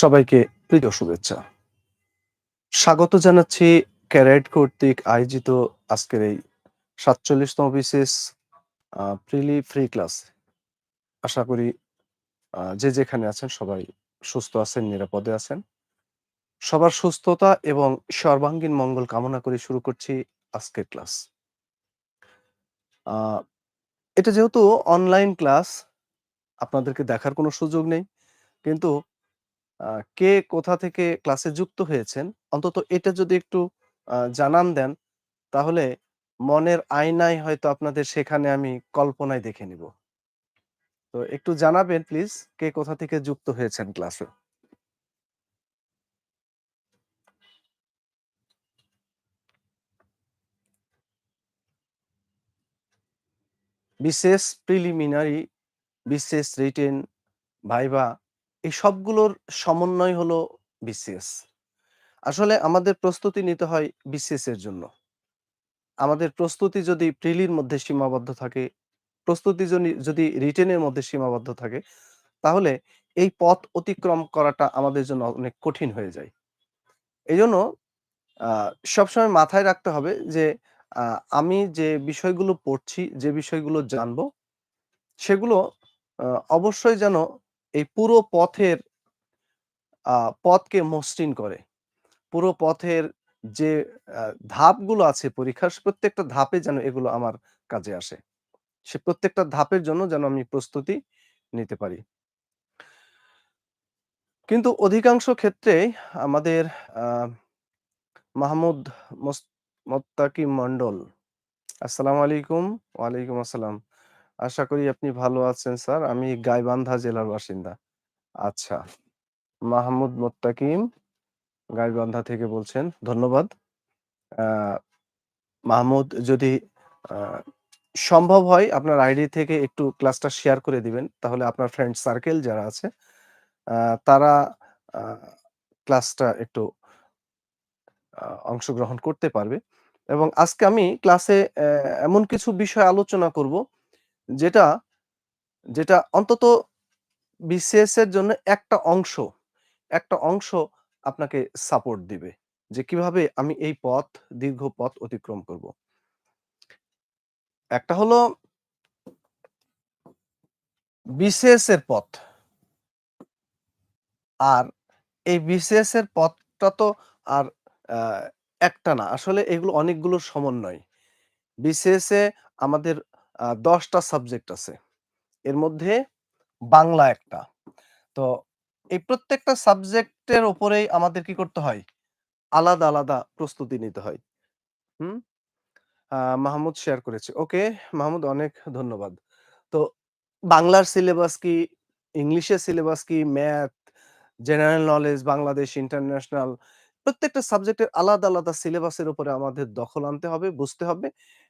সবাইকে প্রীত শুভেচ্ছা। স্বাগত জানাচ্ছি ক্যারেট কর্তৃক আয়োজিত আজকের এই সাতচল্লিশতম বিশেষ প্রিলি ফ্রি ক্লাস। আশা করি যে যেখানে আছেন সবাই সুস্থ আছেন, নিরাপদে আছেন। সবার সুস্থতা এবং সর্বাঙ্গীন মঙ্গল কামনা করে শুরু করছি আজকের ক্লাস। এটা যেহেতু অনলাইন ক্লাস আপনাদেরকে দেখার কোনো সুযোগ নেই। কিন্তু কে কোথা থেকে ক্লাসে যুক্ত হয়েছেন? অন্তত এটা যদি একটু জানান দেন, তাহলে মনের আয়নায় হয়তো আপনাদের সেখানে আমি কল্পনায় দেখে নিব। তো একটু জানাবেন প্লিজ, কে কোথা থেকে যুক্ত হয়েছেন ক্লাসে? বিশেষ প্রিলিমিনারি বিশেষ রিটেন ভাইবা এই সবগুলোর সমন্বয় হলো বিসিএস। আসলে আমাদের প্রস্তুতি নিতে হয় বিসিএস এর জন্য। আমাদের প্রস্তুতি যদি প্রিলির মধ্যে সীমাবদ্ধ থাকে, প্রস্তুতি যদি রিটেনের মধ্যে সীমাবদ্ধ থাকে, তাহলে এই পথ অতিক্রম করাটা আমাদের জন্য অনেক কঠিন হয়ে যায়। এই জন্য সবসময় মাথায় রাখতে হবে যে আমি যে বিষয়গুলো পড়ছি, যে বিষয়গুলো জানব, সেগুলো অবশ্যই যেন এই পুরো পথের পথকে মসৃণ করে। পুরো পথের যে ধাপগুলো আছে পরীক্ষার প্রত্যেকটা ধাপে যেন এগুলো আমার কাজে আসে। সে প্রত্যেকটা ধাপের জন্য যেন আমি প্রস্তুতি নিতে পারি। কিন্তু অধিকাংশ ক্ষেত্রে আমাদের মাহমুদ মোত্তাকি মন্ডল আসসালামু আলাইকুম, ওয়ালাইকুম আসসালাম। আশা করি আপনি ভালো আছেন, স্যার। আমি গাইবান্ধা জেলার বাসিন্দা। আচ্ছা মাহমুদ মোত্তাকিম গাইবান্ধা থেকে বলছেন, ধন্যবাদ। মাহমুদ, যদি সম্ভব হয় আপনার আইডি থেকে একটু ক্লাসটা শেয়ার করে দিবেন, তাহলে আপনার ফ্রেন্ড সার্কেল যারা আছে তারা ক্লাসটা একটু অংশগ্রহণ করতে পারবে। এবং আজকে আমি ক্লাসে এমন কিছু বিষয় আলোচনা করব যেটা যেটা অন্তত বিসিএস এর জন্য একটা অংশ একটা অংশ আপনাকে সাপোর্ট দিবে যে কীভাবে আমি এই পথ, দীর্ঘ পথ অতিক্রম করব। একটা হলো বিসিএস এর পথ। আর এই বিসিএস এর পথটা তো আর একটা না। আসলে এগুলো অনেকগুলো সমন্বয়। বিসিএস এ আমাদের দশটা সাবজেক্ট আছে। এর মধ্যে বাংলা একটা। তো এই প্রত্যেকটা সাবজেক্টের উপরেই আমাদের কি করতে হয়? আলাদা আলাদা প্রস্তুতি নিতে হয়। হুম? মাহমুদ শেয়ার করেছে। ওকে, মাহমুদ অনেক ধন্যবাদ। তো বাংলার সিলেবাস কি, ইংলিশের সিলেবাস কি, math, general knowledge, Bangladesh international, প্রত্যেকটা সাবজেক্টের আলাদা আলাদা সিলেবাসের উপরে আমাদের দখল আনতে হবে, বুঝতে হবে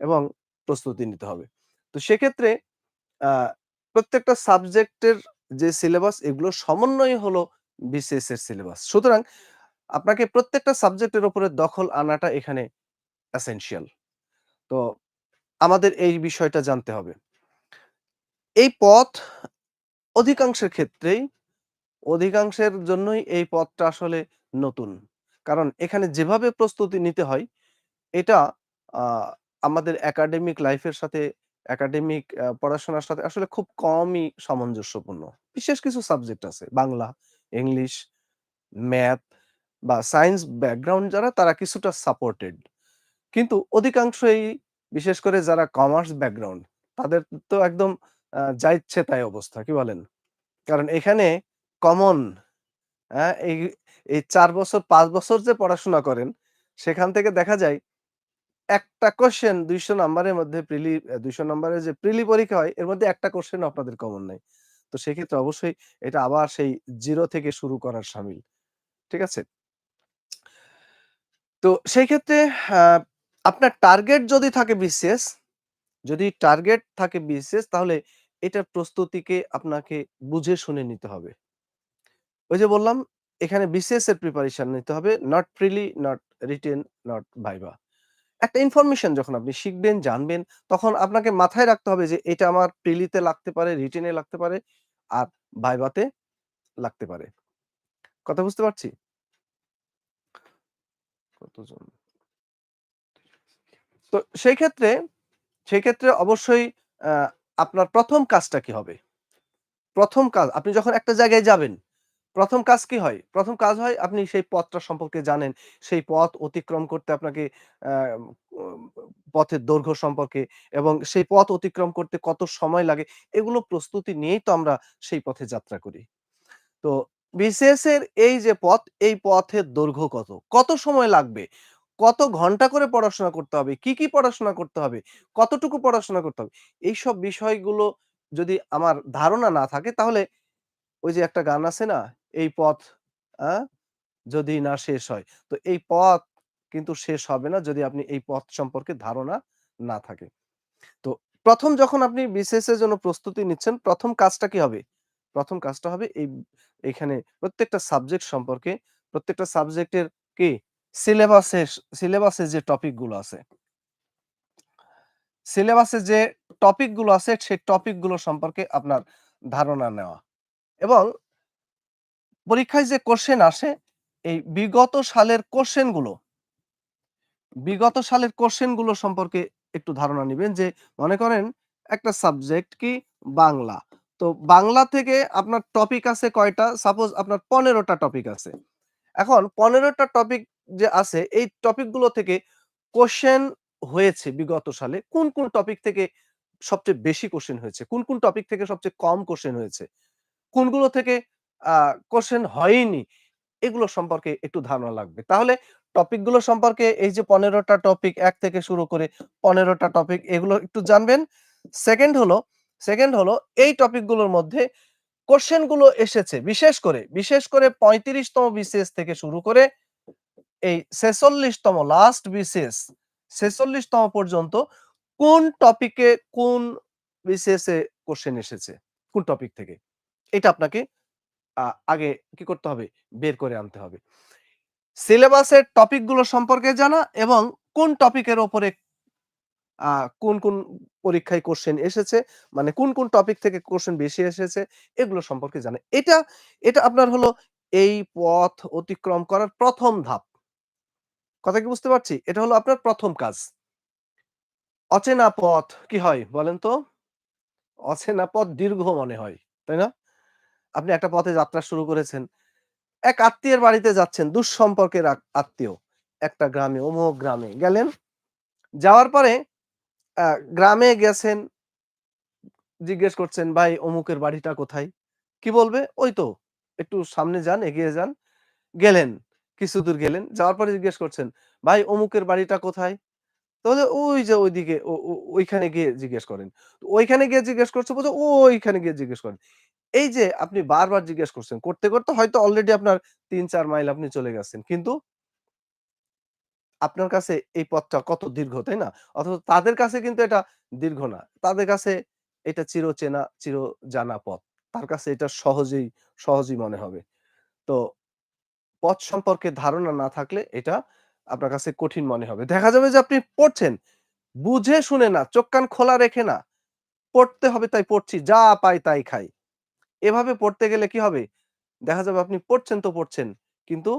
এবং প্রস্তুতি নিতে হবে। তো সেক্ষেত্রে প্রত্যেকটা সাবজেক্টের যে সিলেবাস এগুলো সমন্বয় হলো বিসিএস এর সিলেবাস সুতরাং, আপনাকে প্রত্যেকটা সাবজেক্টের উপরে দখল আনাটা এখানে এসেনশিয়াল তো আমাদের এই বিষয়টা জানতে হবে। এই পথ অধিকাংশের ক্ষেত্রেই, অধিকাংশের জন্যই এই পথটা আসলে নতুন। কারণ এখানে যেভাবে প্রস্তুতি নিতে হয়, এটা আমাদের একাডেমিক লাইফের সাথে একাডেমিক পড়াশোনার সাথে আসলে খুব কমই সামঞ্জস্যপূর্ণ। বিশেষ কিছু সাবজেক্ট আছে, বাংলা, ইংলিশ ম্যাথ বা সায়েন্স ব্যাকগ্রাউন্ড যারা, তারা কিছুটা সাপোর্টেড কিন্তু অধিকাংশই, বিশেষ করে যারা কমার্স ব্যাকগ্রাউন্ড তাদের তো একদম যা ইচ্ছে তাই অবস্থা, কি বলেন? কারণ এখানে কমন হ্যাঁ এই এই চার বছর, পাঁচ বছর যে পড়াশোনা করেন, সেখান থেকে দেখা যায় একটা কোশ্চেন দুইশো নাম্বারের মধ্যে প্রিলি দুইশো নাম্বারের যে প্রিলি পরীক্ষা হয়, এর মধ্যে একটা কোশ্চেন আপনাদের কমন নাই। তো সেক্ষেত্রে অবশ্যই এটা আবার সেই জিরো থেকে শুরু করার সামিল। ঠিক আছে? তো সেই ক্ষেত্রে আপনার টার্গেট যদি থাকে বিসিএস যদি টার্গেট থাকে বিসিএস তাহলে এটার প্রস্তুতিকে আপনাকে বুঝে শুনে নিতে হবে। ওই যে বললাম, এখানে বিসিএস এর প্রিপারেশন নিতে হবে not preli not written not viva একটা ইনফরমেশন যখন আপনি শিখবেন জানবেন তখন আপনাকে মাথায় রাখতে হবে যে এটা আমার প্রিলিতে লাগতে পারে রিটেনে লাগতে পারে আর ভাইবাতে লাগতে পারে। কথা বুঝতে পারছি? কতজন? তো সেই ক্ষেত্রে, সেই ক্ষেত্রে অবশ্যই আপনার প্রথম কাজটা কি হবে? প্রথম কাজ আপনি যখন একটা জায়গায় যাবেন, ১ম কাজ কি হয়? প্রথম কাজ হয় আপনি সেই পথটা সম্পর্কে জানেন। সেই পথ অতিক্রম করতে আপনাকে পথের দৈর্ঘ্য সম্পর্কে এবং সেই পথ অতিক্রম করতে কত সময় লাগে এগুলো প্রস্তুতি নিয়েই তো আমরা সেই পথে যাত্রা করি। তো বিসিএস এর এই যে পথ, এই পথের দৈর্ঘ্য কত? কত সময় লাগবে? কত ঘণ্টা করে পড়াশোনা করতে হবে? কি, কি পড়াশোনা করতে হবে? কতটুকু পড়াশোনা করতে হবে? এইসব বিষয়গুলো যদি আমার ধারণা না থাকে তাহলে ওই যে একটা গান আছে না? এই পথ যদি না শেষ হয়। তো এই পথ কিন্তু শেষ হবে না যদি আপনি এই পথ সম্পর্কে ধারণা না থাকে। তো প্রথম যখন আপনি বিসিএস এর জন্য প্রস্তুতি নিচ্ছেন, প্রথম কাজটা কি হবে? প্রথম কাজটা হবে এই এখানে প্রত্যেকটা সাবজেক্ট সম্পর্কে, প্রত্যেকটা সাবজেক্টের কি সিলেবাসে সিলেবাসে যে টপিকগুলো আছে সিলেবাসে যে টপিকগুলো আছে সেই টপিকগুলো সম্পর্কে আপনার ধারণা নেওয়া। এবং পরীক্ষায় যে কোশ্চেন আসে, এই বিগত সালের কোয়েশ্চেনগুলো বিগত সালের কোয়েশ্চেনগুলো সম্পর্কে একটু ধারণা নিবেন যে মনে করেন একটা সাবজেক্ট কি বাংলা। তো বাংলা থেকে আপনার টপিক আছে কয়টা? সাপোজ আপনার পনেরোটা টপিক আছে। এখন পনেরোটা টপিক যে আছে এই টপিকগুলো থেকে কোয়েশ্চেন হয়েছে বিগত সালে কোন, কোন টপিক থেকে সবচেয়ে বেশি কোয়েশ্চেন হয়েছে? কোন, কোন টপিক থেকে সবচেয়ে কম কোয়েশ্চেন হয়েছে? কোনগুলো থেকে কোশ্চেন হয়নি এগুলো সম্পর্কে একটু ধারণা লাগবে। তাহলে টপিকগুলো সম্পর্কে এই যে পনেরোটা টপিক এক থেকে শুরু করে পনেরোটা টপিক এগুলো একটু জানবেন। সেকেন্ড হলো সেকেন্ড হলো এই টপিকগুলোর মধ্যে কোশ্চেনগুলো এসেছে বিশেষ করে, বিশেষ করে ৩৫ তম বিসিএস থেকে শুরু করে এই ৪৬ তম লাস্ট বিসিএস ছেচল্লিশতম পর্যন্ত কোন টপিকে কোন বিসিএস এ কোয়েশ্চেন এসেছে? কোন টপিক থেকে? এটা আপনাকে আগে কি করতে হবে? বের করে আনতে হবে। সিলেবাসের টপিকগুলো সম্পর্কে জানা এবং কোন টপিকের ওপরে কোন, কোন পরীক্ষায় কোশ্চেন এসেছে, মানে কোন, কোন টপিক থেকে কোশ্চেন বেশি এসেছে এগুলো সম্পর্কে জানা। এটা, এটা আপনার হলো এই পথ অতিক্রম করার প্রথম ধাপ। কথা কি বুঝতে পারছি? এটা হলো আপনার প্রথম কাজ। অচেনা পথ কি হয় বলেন তো? অচেনা পথ দীর্ঘ মনে হয়। তাই না? আপনি একটা পথে যাত্রা শুরু করেছেন। এক আত্মীয়ের বাড়িতে যাচ্ছেন, দুঃসম্পর্কের আত্মীয়। একটা গ্রামে, অমুক গ্রামে গেলেন। যাওয়ার পরে গ্রামে গেছেন, জিজ্ঞেস করছেন, "ভাই অমুকের বাড়িটা কোথায়?" কি বলবে? "ওই তো একটু সামনে যান, এগিয়ে যান।" গেলেন, কিছু দূর গেলেন। যাওয়ার পরে জিজ্ঞেস করছেন, "ভাই অমুকের বাড়িটা কোথায়?" তো বলছে, "ওই যে ওইদিকে ওইখানে গিয়ে জিজ্ঞেস করেন।" ওইখানে গিয়ে জিজ্ঞেস করছে বলছে, "ওইখানে গিয়ে জিজ্ঞেস করেন।" এই যে আপনি বারবার জিজ্ঞেস করছেন। করতে, করতে হয়তো অলরেডি আপনার ৩-৪ মাইল আপনি চলে গেছেন। কিন্তু আপনার কাছে এই পথটা কত দীর্ঘ, তাই না? অথচ তাদের কাছে কিন্তু এটা দীর্ঘ না। তাদের কাছে এটা চিরচেনা, চির জানা পথ। তার কাছে এটা সহজেই, সহজই মনে হবে। তো পথ সম্পর্কে ধারণা না থাকলে এটা আপনার কাছে কঠিন মনে হবে। দেখা যাবে যে আপনি পড়ছেন, বুঝে শুনে না, চোখ কান খোলা রেখে না। পড়তে হবে তাই পড়ছি, যা পাই তাই খাই। এভাবে পড়তে গেলে কি হবে? দেখা যাবে আপনি পড়ছেন তো পড়ছেন, কিন্তু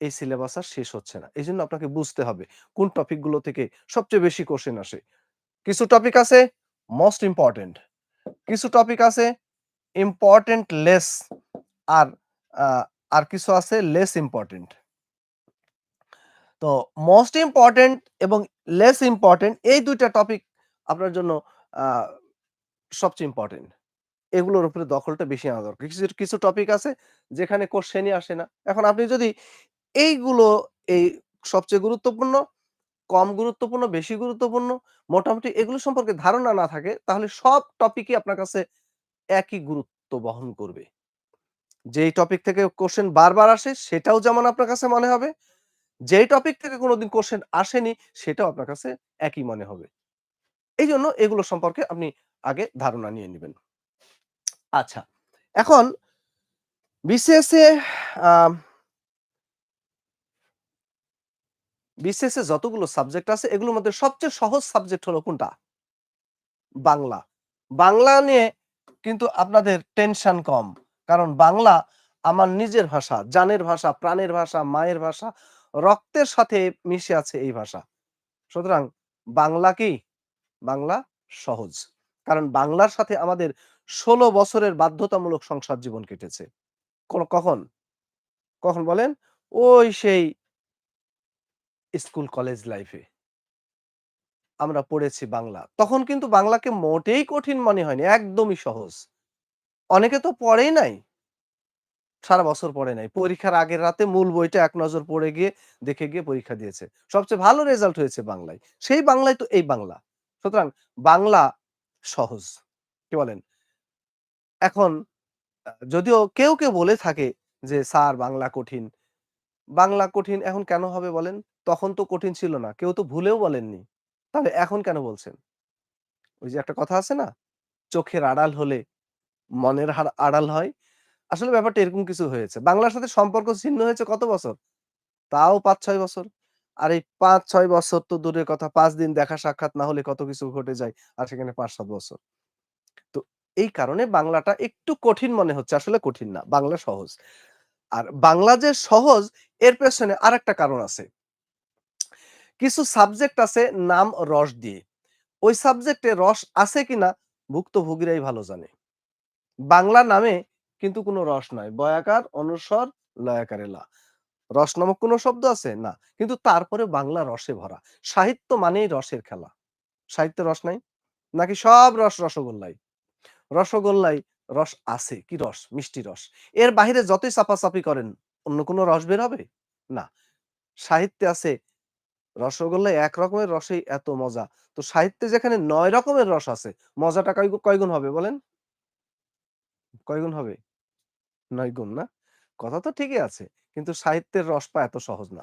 এই সিলেবাস আর শেষ হচ্ছে না। এই জন্য আপনাকে বুঝতে হবে কোন টপিকগুলো থেকে সবচেয়ে বেশি কোশ্চেন আসে। কিছু টপিক আছে মোস্ট ইম্পোর্টেন্ট, কিছু টপিক আছে ইম্পর্টেন্ট লেস আর আর কিছু আছে লেস ইম্পোর্টেন্ট। তো মোস্ট ইম্পোর্টেন্ট এবং লেস ইম্পোর্টেন্ট এই দুইটা টপিক আপনার জন্য সবচেয়ে ইম্পোর্টেন্ট। এগুলোর উপরে দখলটা বেশি আনা দরকার। কিছু, কিছু টপিক আছে যেখানে কোশ্চেনই আসে না। এখন আপনি যদি এইগুলো এই সবচেয়ে গুরুত্বপূর্ণ, কম গুরুত্বপূর্ণ, বেশি গুরুত্বপূর্ণ মোটামুটি এগুলো সম্পর্কে ধারণা না থাকে তাহলে সব টপিকই আপনার কাছে একই গুরুত্ব বহন করবে। যেই টপিক থেকে কোশ্চেন বারবার আসে সেটাও যেমন আপনার কাছে মনে হবে, যেই টপিক থেকে কোনোদিন কোশ্চেন আসেনি সেটাও আপনার কাছে একই মনে হবে। এই জন্য এগুলো সম্পর্কে আপনি আগে ধারণা নিয়ে নেবেন আচ্ছা, এখন বিসিএস এ আ এ যতগুলো সাবজেক্ট আছে এগুলোর মধ্যে সবচেয়ে সহজ সাবজেক্ট হলো কোনটা? বাংলা। বাংলা নিয়ে কিন্তু আপনাদের টেনশন কম। কারণ বাংলা আমার নিজের ভাষা, জানের ভাষা, প্রাণের ভাষা, মায়ের ভাষা, রক্তের সাথে মিশে আছে এই ভাষা। সুতরাং বাংলা কি? বাংলা সহজ। কারণ বাংলার সাথে আমাদের ১৬ বছরের বাধ্যতামূলক সংসার জীবন কেটেছে। কখন? কখন বলেন? ওই সেই স্কুল, কলেজ লাইফে। আমরা পড়েছি বাংলা। তখন কিন্তু বাংলাকে মোটেই কঠিন মনে হয়নি। একদমই সহজ। অনেকে তো পড়েই নাই। সারা বছর পড়ে নাই। পরীক্ষার আগের রাতে মূল বইটা এক নজর পড়ে গিয়ে দেখে গিয়ে পরীক্ষা দিয়েছে। সবচেয়ে ভালো রেজাল্ট হয়েছে বাংলায়। সেই বাংলায় তো এই বাংলা। সুতরাং বাংলা সহজ। কি বলেন? এখন যদিও কেউ, কেউ বলে থাকে যে, "স্যার বাংলা কঠিন।" বাংলা কঠিন এখন কেন হবে বলেন? তখন তো কঠিন ছিল না। কেউ তো ভুলেও বলেননি। তাহলে এখন কেন বলছেন? ওই যে একটা কথা আছে না? চোখের আড়াল হলে মনের আড়াল হয়। আসলে ব্যাপারটা এরকম কিছু হয়েছে। বাংলার সাথে সম্পর্ক ছিন্ন হয়েছে কত বছর? তাও ৫-৬ বছর। আর এই ৫-৬ বছর তো দূরের কথা, পাঁচ দিন দেখা সাক্ষাৎ না হলে কত কিছু ঘটে যায়। আর সেখানে ৫-৭ বছর। তো এই কারণে বাংলাটা একটু কঠিন মনে হচ্ছে। আসলে কঠিন না। বাংলা সহজ। আর বাংলা যে সহজ, এর পেছনে আরেকটা কারণ আছে। কিছু সাবজেক্ট আছে নাম রস দিয়ে। ওই সাবজেক্টে রস আছে কিনা ভুক্তভোগীরাই ভালো জানে। বাংলা নামে কিন্তু কোনো রস নাই। বয়াকার, অনুস্বর, লয়াকারে লা। রস নামক কোনো শব্দ আছে? না। কিন্তু তারপরে বাংলা রসে ভরা। সাহিত্য মানেই রসের খেলা। সাহিত্যে রস নাই? নাকি সব রস রসগোল্লায়? রসগোল্লায় রস আছে। কি রস? মিষ্টি রস। এর বাহিরে যতই চাপাচাপি করেন, অন্য কোনো রস বের হবে? না। সাহিত্যে আছে রসগোল্লায় এক রকমের রসেই এত মজা। তো সাহিত্যে যেখানে নয় রকমের রস আছে, মজাটা কয় গু কয় গুণ হবে বলেন? কয়গুণ হবে? ৯ গুণ না? কথা তো ঠিকই আছে। কিন্তু সাহিত্যের রস পাওয়া এত সহজ না।